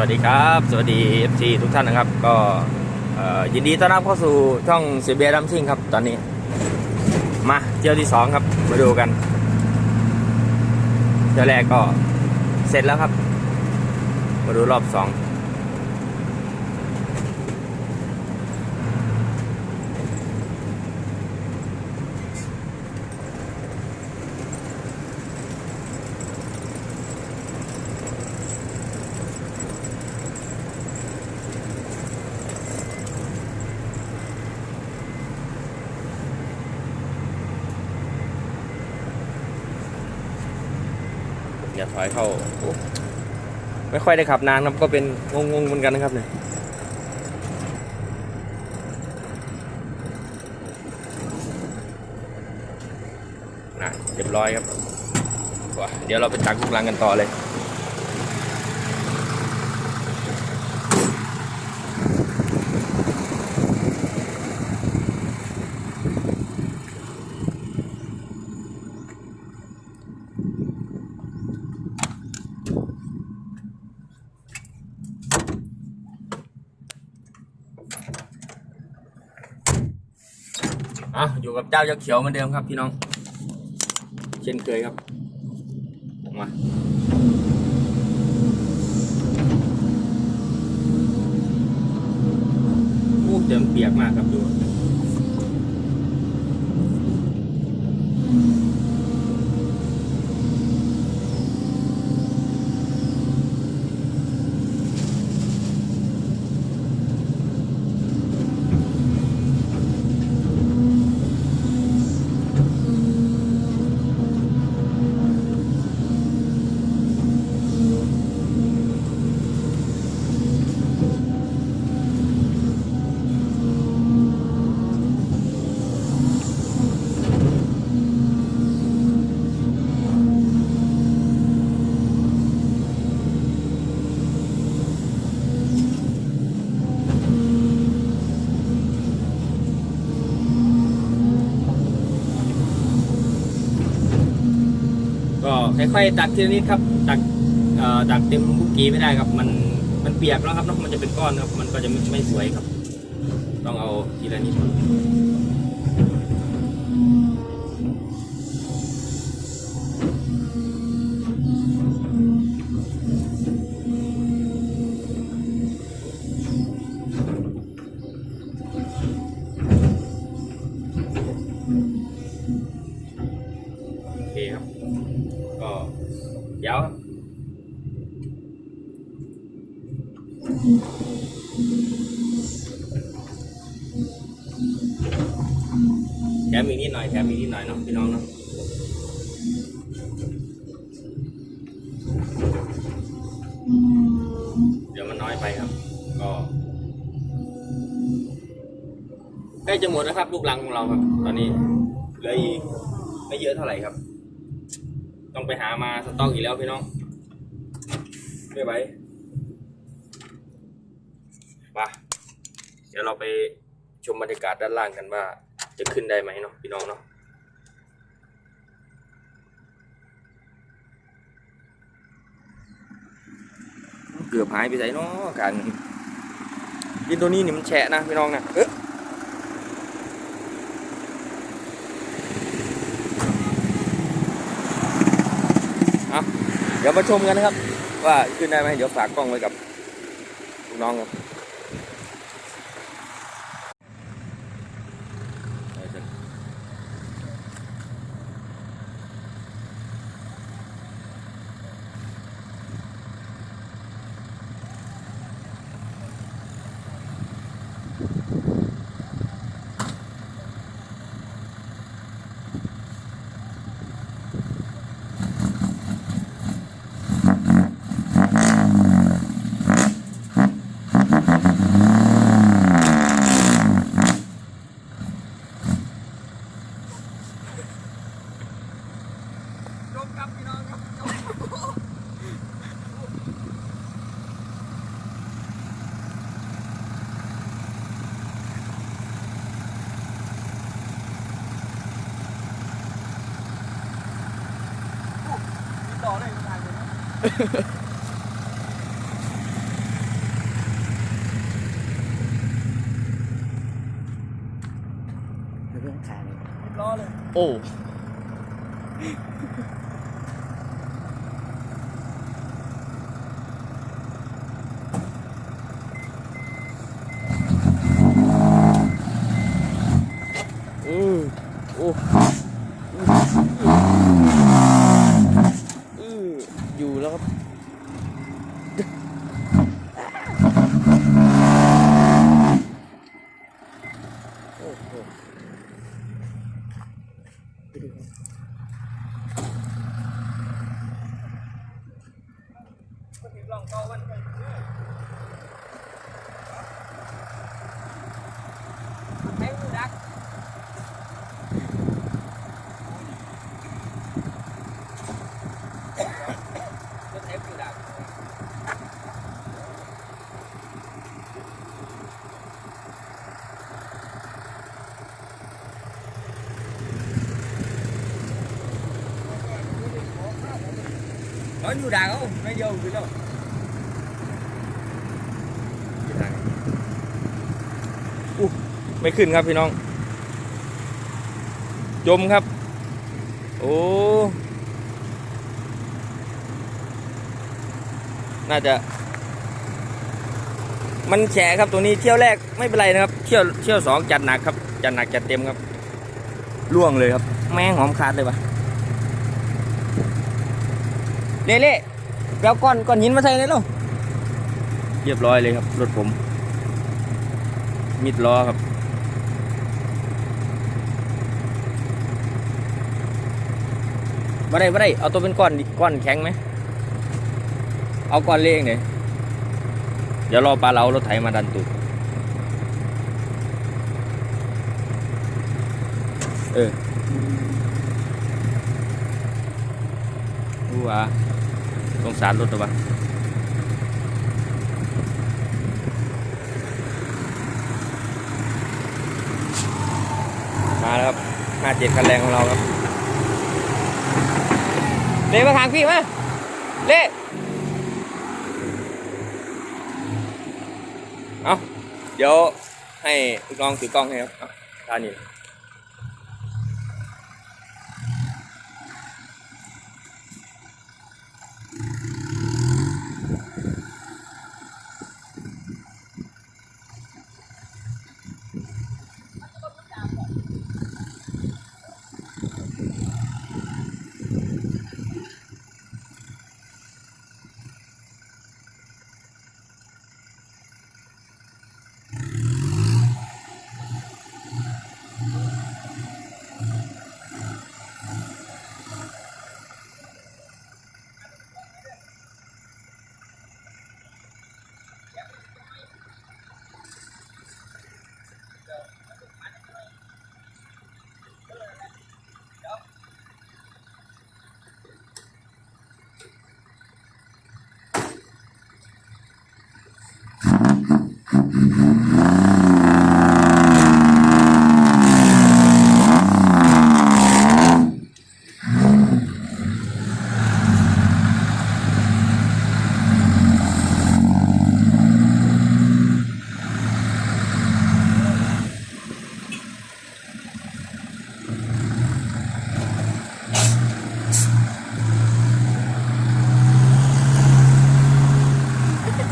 วัสดีครับ สวัสดี FC ทุกท่านนะครับ ก็ยินดีต้อนรับเข้าสู่ช่องเซเบียดัมซิงครับตอนนี้ มาเที่ยวที่สองครับ มาดูกันเที่ยวแรกก็เสร็จแล้วครับ มาดูรอบสอง อย่าถอยเข้าโอ้ไม่ค่อยได้ขับนานครับก็เป็นงงๆเหมือนกันนะครับเนี่ยนะเรียบร้อยครับว้าเดี๋ยวเราไปตักลูกลังกันต่อเลย อะอยู่กับเจ้ายักษ์เขียวเหมือนเดิมครับพี่น้อง เช่นเคยครับมาอู้เต็มเปียกมากครับดู ค่อยๆตักทีละนิดครับตักตักเต็มบุกี้ไม่ได้ครับ มันมันเปียกแล้วครับเนอะมันจะเป็นก้อนครับ มันก็จะไม่สวยครับ ต้องเอาทีละนิดโอ ก็ยาวครับแถมอีกนิดหน่อยแถมอีกนิดหน่อยเนาะพี่น้องเนาะเดี๋ยวมันน้อยไปครับ ก็ใกล้จะหมดแล้วครับลูกลังของเราครับ ตอนนี้เหลืออีกไม่เยอะเท่าไหร่ครับ ต้องไปหามาสต็อกอีกแล้วพี่น้องไม่ไหวมาเดี๋ยวเราไปชมบรรยากาศด้านล่างกันว่า จะขึ้นได้ไหมเนาะพี่น้องเนาะเกือบหายไปไหนเนาะการยินตัวนี้นี่มันแฉะนะพี่น้องนะเอ๊ะเอา เดี๋ยวมาชมกันนะครับ ว่าขึ้นได้ไหมเดี๋ยวฝากกล้องไว้กับลูกน้องครับ ต่อได้ทางเรื่ล้อเลย โอ้ Nó nhiều đàn không? Nó vô gì đâu. อู้ไม่ขึ้นครับพี่น้อง จมครับ โอ้ น่าจะ มันแฉะครับตัวนี้เที่ยวแรกไม่เป็นไรนะครับ เที่ยวเที่ยวสองจัดหนักครับ จัดหนักจัดเต็มครับ ล่วงเลยครับ แม่งหอมขาดเลยปะ เล่เล่ๆเดี๋ยวก้อนก้อนหินมาใส่เลยลูกเรียบร้อยเลยครับ รถผม มิดล้อครับบ่ได้บ่ได้ เอาตัวเป็นก้อนดิก้อนแข็งไหม เอาก้อนเล็กเนี่ยเดี๋ยวรอปลาเรารถไถมาดันตุดเออรู้ว่า สงสารรถตัวะมาแล้วครับห้าเจ็ดคันแรงของเราครับเล่มาทางพี่มาเล่เอาเดี๋ยวให้ลูกน้องถือกล้องให้ครับท่านี้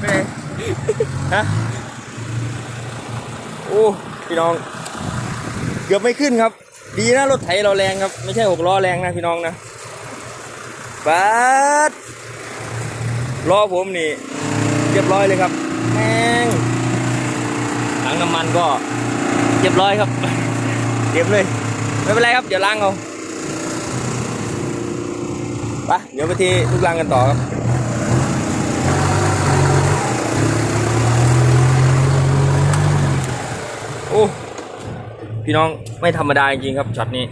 ไปไหนฮะ โอ้ พี่ น้อง เกือบไม่ขึ้นครับ ดีนะรถไถเราแรงครับ ไม่ใช่หกล้อแรงนะพี่น้องนะบัดล้อผมนี่ เรียบร้อยเลยครับ แม่งถังน้ำมันก็เรียบร้อยครับเก็บเลยไม่เป็นไรครับ เดี๋ยวล้างเอาไปเดี๋ยวไปที่ลูกล้างกันต่อครับ โอ้ พี่น้องไม่ธรรมดาจริงครับช็อตนี้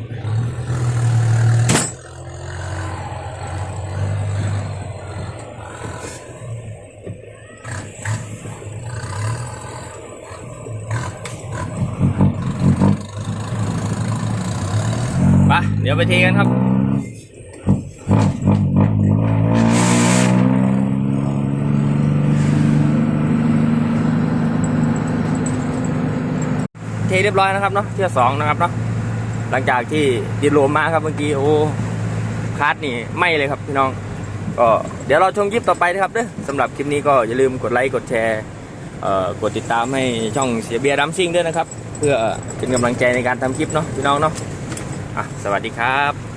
ไป เดี๋ยวไปเทกันครับ เทเรียบร้อยนะครับเนาะเที่ยวสองนะครับเนาะหลังจากที่ดินโลมมาครับเมื่อกี้โอ้คาร์ดนี่ไม่เลยครับพี่น้องก็เดี๋ยวเราชมคลิปต่อไปนะครับเด้อสำหรับคลิปนี้ก็อย่าลืมกดไลค์กดแชร์กดติดตามให้ช่องเสียเบียร์ดัมซิ่งด้วยนะครับ เพื่อเป็นกำลังใจในการทำคลิปเนาะพี่น้องเนาะอะสวัสดีครับ